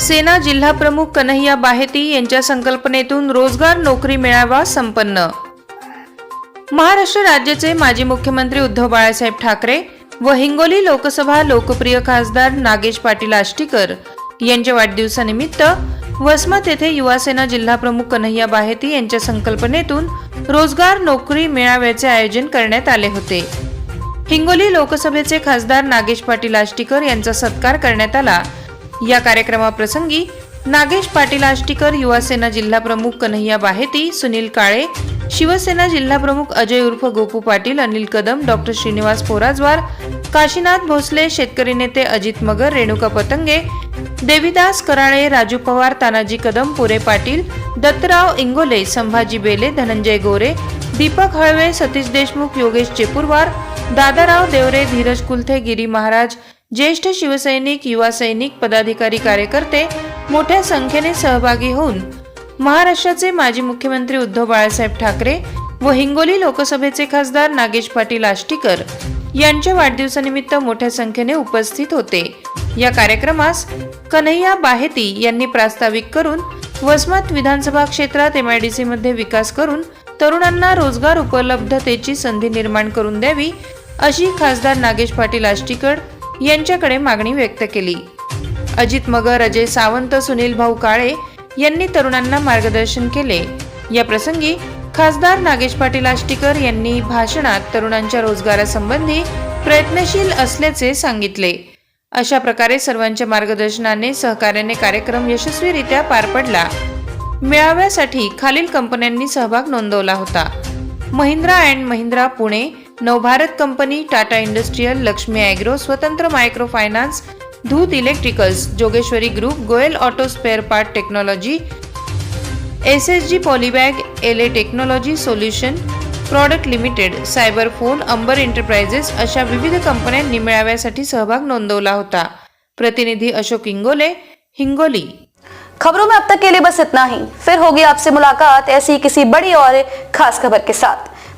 सेना जिल्हा प्रमुख कन्हैया बाहेती यांच्या संकल्पनेतून रोजगार नोकरी मेळावा संपन्न. महाराष्ट्र राज्याचे माजी मुख्यमंत्री उद्धव बाळासाहेब ठाकरे व हिंगोली लोकसभा लोकप्रिय खासदार नागेश पाटील आष्टीकर यांच्या वाढदिवसानिमित्त वसमत येथे युवासेना जिल्हाप्रमुख कन्हैया बाहेती यांच्या संकल्पनेतून रोजगार नोकरी मेळाव्याचे आयोजन करण्यात आले होते. हिंगोली लोकसभेचे खासदार नागेश पाटील आष्टीकर यांचा सत्कार करण्यात आला. या कार्यक्रमाप्रसंगी नागेश पाटील आष्टीकर युवासेना जिल्हाप्रमुख कन्हैया बाहेती सुनील काळे शिवसेना जिल्हा प्रमुख अजय उर्फ गोपू पाटील अनिल कदम डॉक्टर श्रीनिवास पोराजवार काशीनाथ भोसले शेतकरी नेते अजित मगर रेणुका पतंगे देवीदास कराळे राजू पवार तानाजी कदम पुरे पाटील दत्तराव इंगोले संभाजी बेले धनंजय गोरे दीपक हळवे सतीश देशमुख योगेश चेपूरवार दादाराव देवरे धीरज कुलथे गिरी महाराज ज्येष्ठ शिवसैनिक युवा सैनिक पदाधिकारी कार्यकर्ते मोठ्या संख्येने सहभागी होऊन महाराष्ट्राचे माजी मुख्यमंत्री उद्धव बाळासाहेब ठाकरे व हिंगोली लोकसभेचे खासदार नागेश पाटील आष्टीकर यांच्या वाढदिवसानिमित्त मोठ्या संख्येने उपस्थित होते. या कार्यक्रमास कन्हैया बाहेती यांनी प्रास्ताविक करून वसमत विधानसभा क्षेत्रात एमआयडीसी मध्ये विकास करून तरुणांना रोजगार उपलब्धतेची संधी निर्माण करून द्यावी अशी खासदार नागेश पाटील आष्टीकर यांच्याकडे मागणी व्यक्त केली. अजित मगर अजय सावंत सुनील भाऊ काळे यांनी तरुणांना मार्गदर्शन केले. या प्रसंगी खासदार नागेश पाटील आष्टीकर यांनी भाषणात तरुणांच्या रोजगारासंबंधी प्रयत्नशील असल्याचे सांगितले. अशा प्रकारे सर्वांच्या मार्गदर्शनाने सहकार्याने कार्यक्रम यशस्वीरित्या पार पडला. मेळाव्यासाठी खालील कंपन्यांनी सहभाग नोंदवला होता. Mahindra and Mahindra Pune Navbharat company Tata industrial Lakshmi agro Swatantra micro finance Dhoot electricals Jogeshwari group Goyal auto spare part technology S S G polybag L A technology solution product limited cyber phone Amber enterprises अशा विविध कंपन्यांनी मेळाव्यासाठी सहभाग नोंदवला होता. प्रतिनिधी अशोक इंगोले हिंगोली. खबरों में अब तक के लिए बस इतना ही। फिर होगी आपसे मुलाकात ऐसी किसी बड़ी और खास खबर के साथ।